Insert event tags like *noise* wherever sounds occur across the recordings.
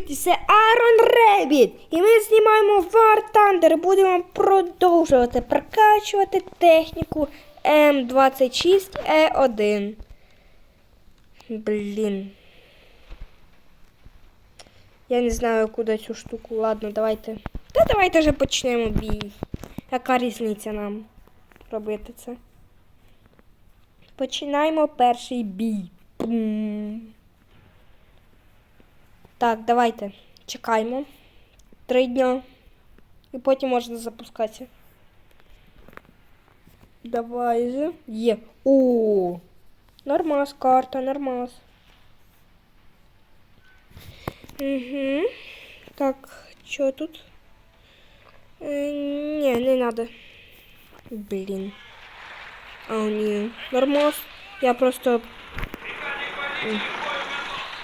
Це Арон Ребіт! І ми знімаємо War Thunder. Будемо продовжувати прокачувати техніку М26Е1. Блін. Я не знаю, куди цю штуку. Ладно, давайте. Та давайте вже почнемо бій. Яка різниця нам робити це? Починаємо перший бій. Пум. Так, давайте. Чекаємо. Три дня. І потім можна запускатися. Давай же. Є. О! Нормас, карта, нормас. Угу. Так, що тут? Е, ні, не надо. Блін. А, ні. Нормас. Я просто...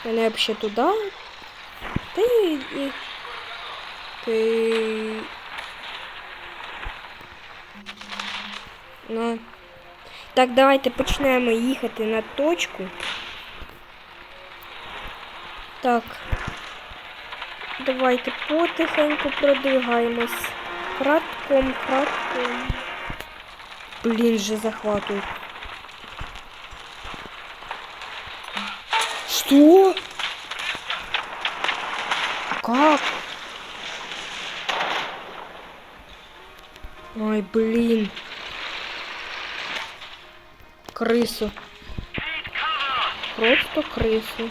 Мене взагалі туди. Ти. Ти... Ну. Так, давайте почнемо їхати на точку. Так. Давайте потихеньку продвигаємось. Кратком, кратком. Блін, же захватують. Что? Как? Ой, блин. Крысу. Просто крису.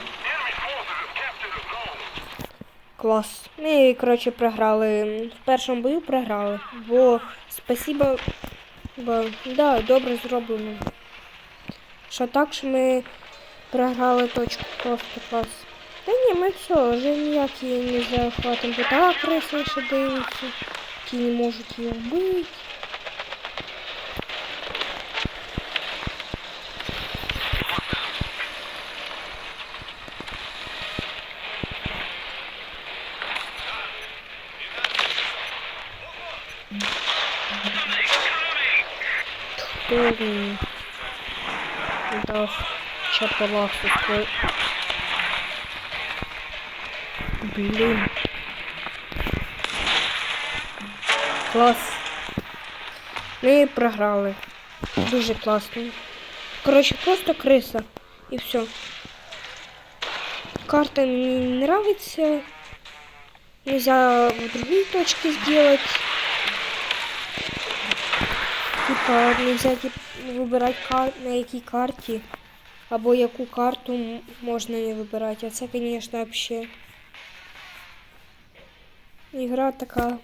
Клас. Ми, коротше, програли. В першому бою програли. Бо спасибо. Бо, да, добре зроблено. Що так, що ми програли точку. Просто клас. Та ні, ми все, вже ніякі не захватимо. Бо так криси ще дивляться. Ті не можуть її вбити. Хто він дав чапалаху свой? Блін. Клас. Ми програли. Дуже класно. Коротше, просто криса. І все. Карта мне не нравится. Нельзя в другие точки сделать. Типа нельзя тип, вибирати кар... на якій карті. Або яку карту можна не вибирати. А це, звісно, вообще. Ігра така.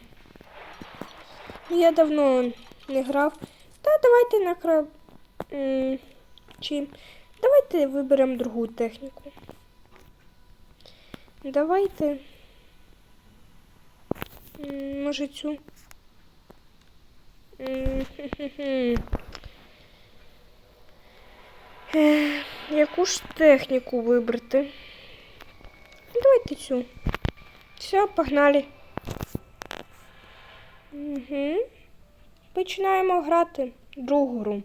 Ну, Я давно не грав. Та давайте на кра... Чи... Давайте виберемо другу техніку. Давайте. Може цю. Яку ж техніку вибрати? Давайте цю. Все, погнали. Угу. Починаємо грати другу гру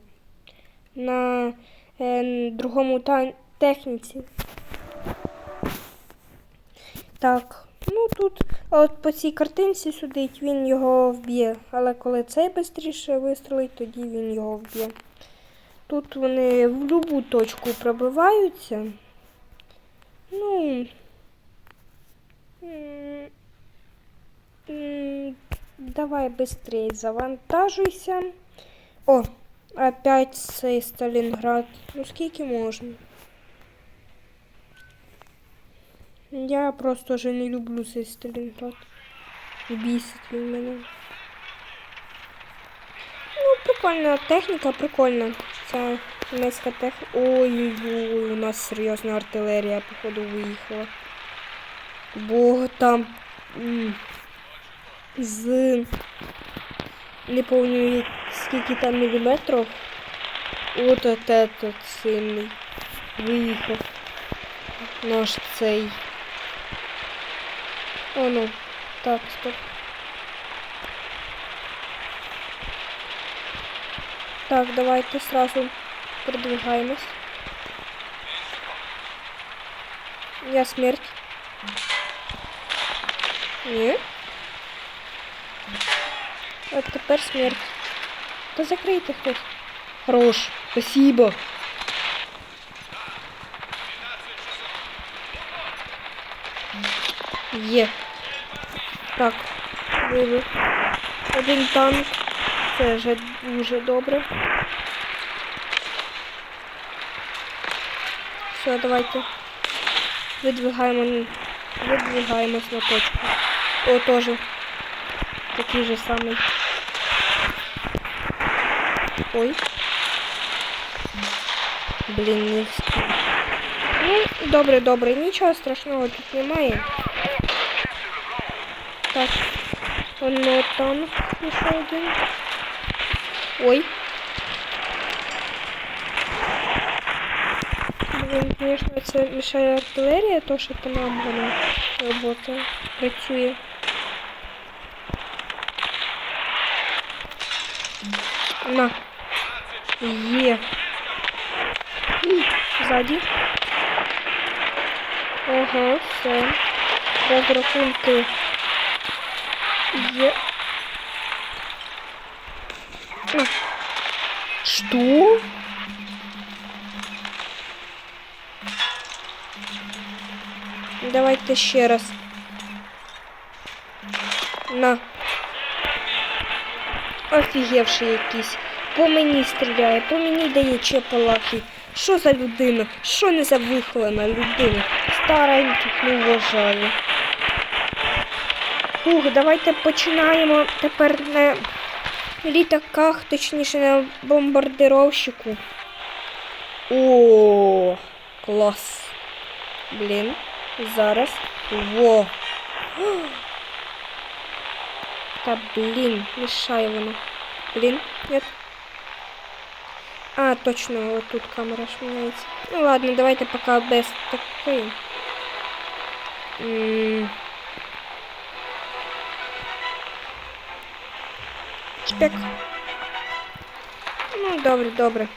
на е, другому та техніці. Так, ну тут от по цій картинці сидить, він його вб'є. Але коли цей швидше вистрелить, тоді він його вб'є. Тут вони в будь-яку точку пробиваються. Ну. Давай быстрее завантажуйся. О, опять цей Сталінград. Ну скільки можна? Я просто вже не люблю цей Сталінград. Бісить він мене. Ну, прикольна техніка, прикольна. Ця німецька техніка. Ой-ой-ой, у нас серйозна артилерія, походу, виїхала. Бо там з не пам'ятаю, скільки там міліметрів. От этот сильний виїхав наш цей. О, ну. Так, стоп. Так, давайте сразу продвигаемся. Я смерть. Ні. А тепер смерть. Та закрийте хтось. Хорош. Спасибо. Є. Так, вибив. Один танк. Це вже дуже добре. Все, давайте. Видвигаємо, видвигаємось на точку. О, теж. Такий же самий. Ой. Блін, не встиг. Ну, добре, добре, нічого страшного тут немає. Так. Воно танк ще один. Ой. Блін, звісно, це мішає артилерія, то що по нам вона робота працює. На. Є. М, Ззаді. Ага, все. Розрахунки. Є. На. Что? Давайте ще раз. На. Офігевший якийсь. По мені стріляє, по мені дає чепалахи. Що за людина? Що не за вихована людина? Стареньких не вважаю. Фух, давайте починаємо тепер на літаках, точніше на бомбардировщику. О, клас. Блін, зараз. Во. Та блін, мішає воно. Блін, нет. А, точно, вот тут камера ж міняється. Ну ладно, давайте пока без такої. М. Чпек. Ну, добре, добре.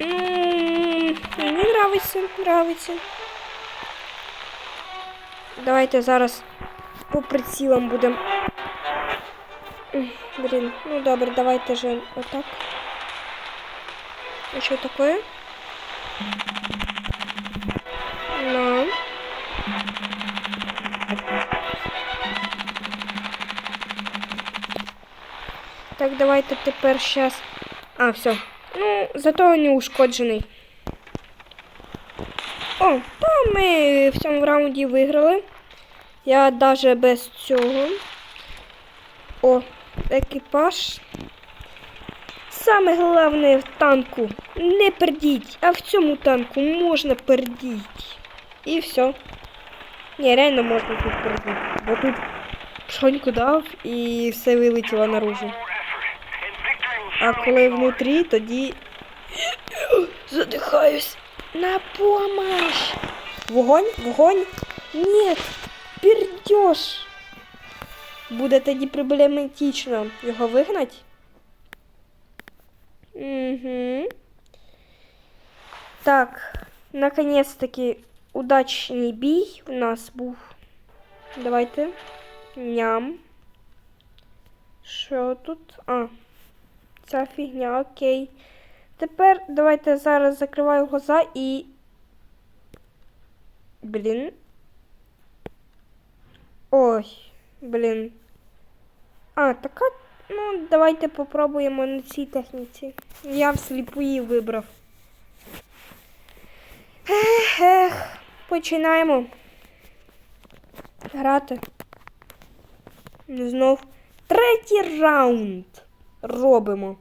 М, Мені нравиться, нравиться. Давайте зараз по прицілам будемо. М, Блін, ну добре, давайте же отак. А що таке? Ну. Так, давайте тепер щас. А, все. Ну, зато не ушкоджений. О, та ми в цьому раунді виграли. Я навіть без цього. О, екіпаж. Саме головне в танку не пердіть, а в цьому танку можна пердіть. І все. Ні, реально можна тут пердіть. Бо тут пшоньку дав і все вилетіло наружу. А коли внутрі, тоді *gasps* задихаюсь. На помощь! Вогонь? Вогонь? Нет, пердеж. Буде тоді проблематично його вигнати. Угу. Так, наконец-таки удачний бій у нас був. Давайте. Ням. Що тут? А, ця фігня, окей. Тепер давайте зараз закриваю глаза і. Блін. Ой, блін. А, така. Ну, давайте попробуємо на цій техніці. Я всліпу її вибрав. Ех, ех. Починаємо. Грати. Знов. Третій раунд. Робимо.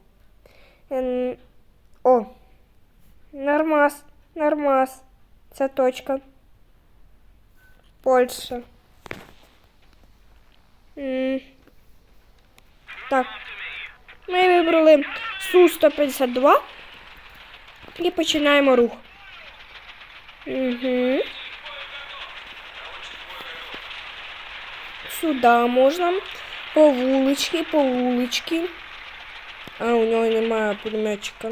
Ем, О. Нормас. Нормас. Це точка. Польща. Так. Ми вибрали Су-152 і починаємо рух. Угу. Сюди можна. По вулички, по вулички. А, у нього немає пулеметчика.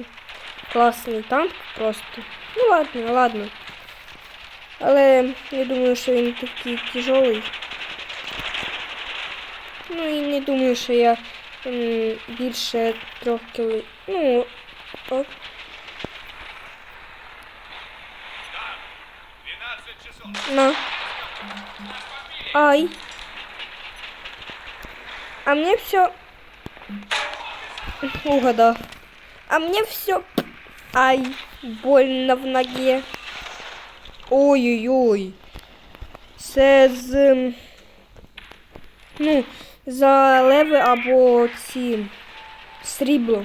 Класний танк просто. Ну ладно, ладно. Але не думаю, що він такий тяжелий. Ну і не думаю, що я м, більше трьох кіли. Ну, от. 12 часов. На. Ай. А мне все... Угадав. А мне все... Ай, больно в ноге. Ой-ой-ой. Це з... Ну, за леви або ці... Срібло.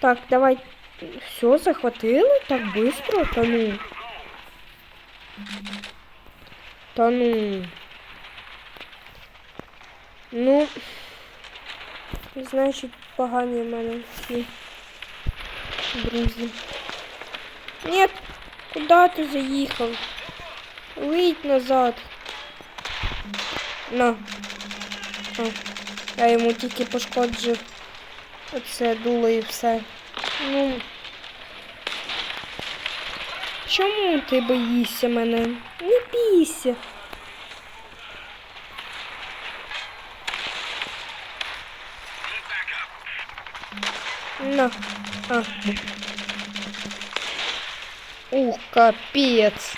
Так, давай. Все, захватили? Так быстро? Та ну. Та ну. Ну. Значить, погані в мене всі друзі. Нет, куди ти заїхав? Вийдь назад. На. А, я йому тільки пошкоджив. Оце дуло і все. Ну. Чому ти боїшся мене? Не бійся. На. А. Ух, капець.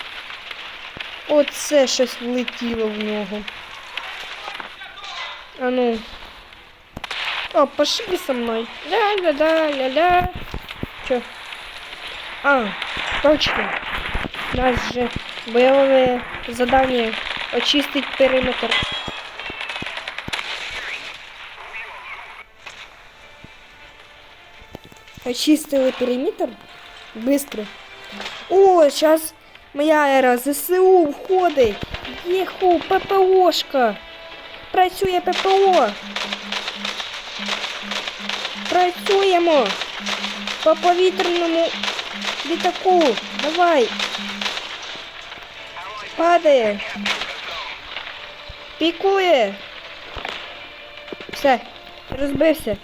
Оце щось влетіло в нього. А ну. О, пошли со мной. Ля-ля-ля-ля-ля. Чё? А, точно. У нас же боевое задание очистить периметр. Очистили периметр? Быстро. О, сейчас моя ера ЗСУ входить. Єху, ППОшка. Працює ППО. Працюємо. По повітряному літаку. Давай. Падає. Пікує. Все. Розбився.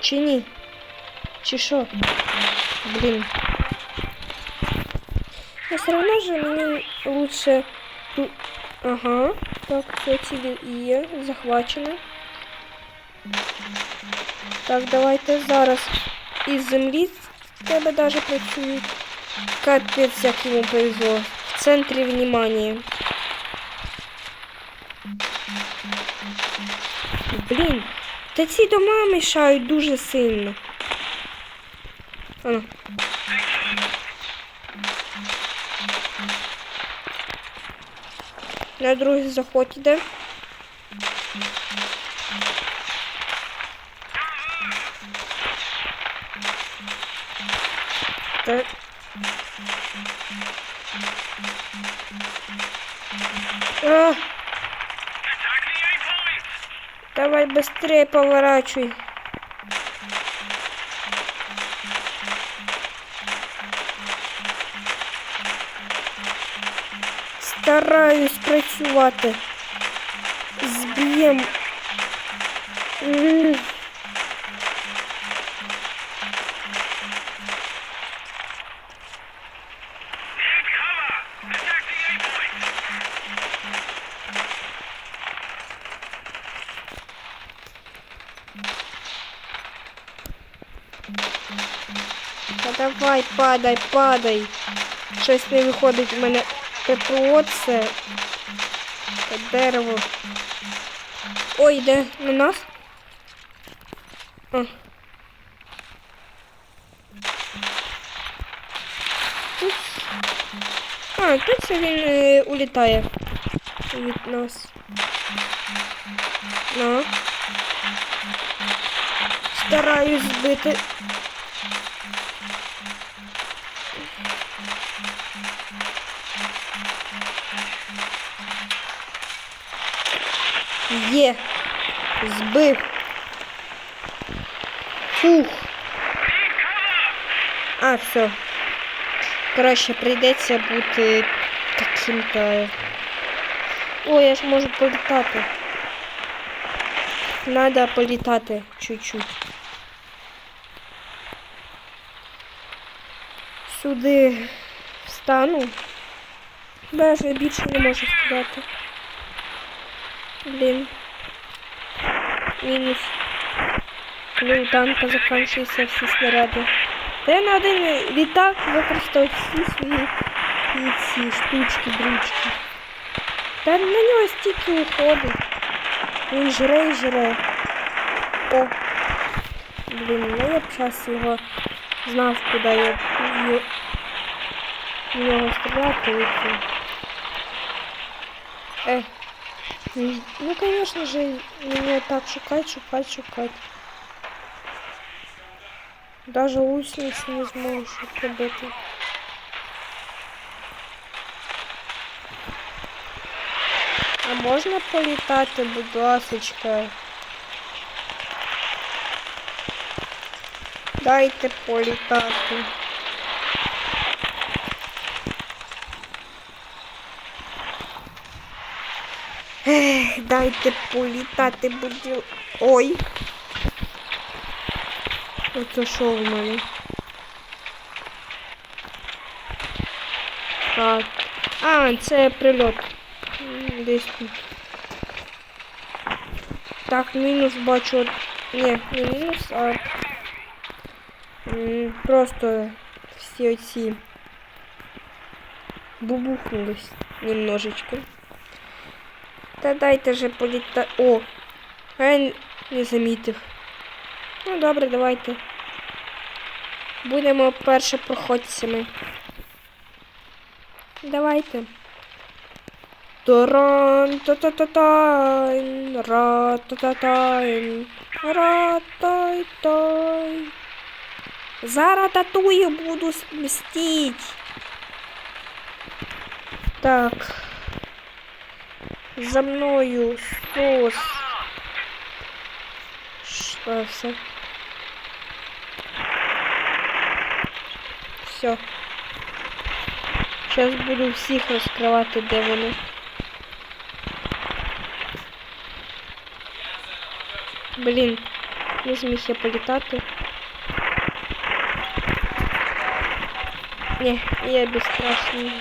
Чи ні? Чи що? Блін. Но все равно же мне лучше... Ага. Так, все цілі є. Захвачено. Так, давайте зараз із землі з тебе даже працюють. Капець, як йому повезло. В центрі внимания. Блін, та ці дома мішають дуже сильно. А На другий заход іде. Так. А! Давай быстрее поворачивай. Стараюсь працювати. Зб'єм. М. Та давай, падай, падай. Щось не виходить у мене ППО це. Дерево. Ой, йде на нас. А. Тут. А, тут він е, улітає від нас. На. Стараюсь збити. Є. Збив. Фух. А, все. Коротше, прийдеться бути таким-то. О, я ж можу політати. Надо політати чуть-чуть. сюди встану. Вже більше не можу сказати. Блін. Мінус. Коли у танка закінчуються всі снаряди. Та я на один літак використав всі свої ці штучки, дручки. Та на нього стільки уходить. Він жре і жре. О! Блін, ну я б зараз його знав, куди я в в нього стріляти. Е. м, Ну, конечно же, мне так шукать, шукать, шукать. Даже лучниці не зможеш робити. А можна політати, будь ласочка? Дайте політати. Ех, дайте політати, будь. Ой. Оце що в мене? Так. А, це прильот. Десь тут. Так, мінус бачу. Ні, не мінус, а просто всі оці бубухнулись немножечко. Та дайте же політа... О! Я не замітив. Ну добре, давайте. Будемо перше проходцями. Давайте. Таран та та та тайн ра та та тайн ра тай тай Зараз татую буду мстить. Так. За мною сос. Что все? Все. Сейчас буду всіх розкривати, де вони. Блін, не зміг я політати. Ні, я безстрашний.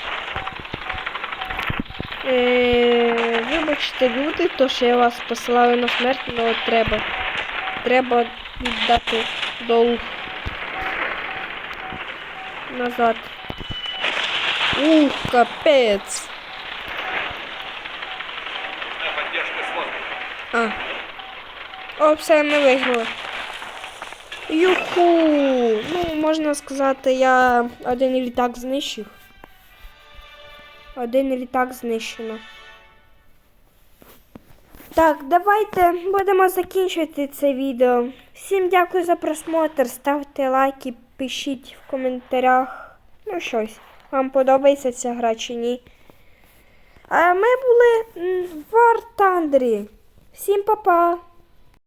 Е, вибачте, люди, то що я вас посилаю на смерть, але треба. Треба віддати долг назад. Ух, капець. А. О, все, ми виграли. Юху! Ну, можна сказати, я один літак знищив. Один літак знищено. Так, давайте будемо закінчувати це відео. Всім дякую за просмотр. Ставте лайки, пишіть в коментарях. Ну щось. Вам подобається ця гра чи ні. А ми були в War Thunder. Всім па-па!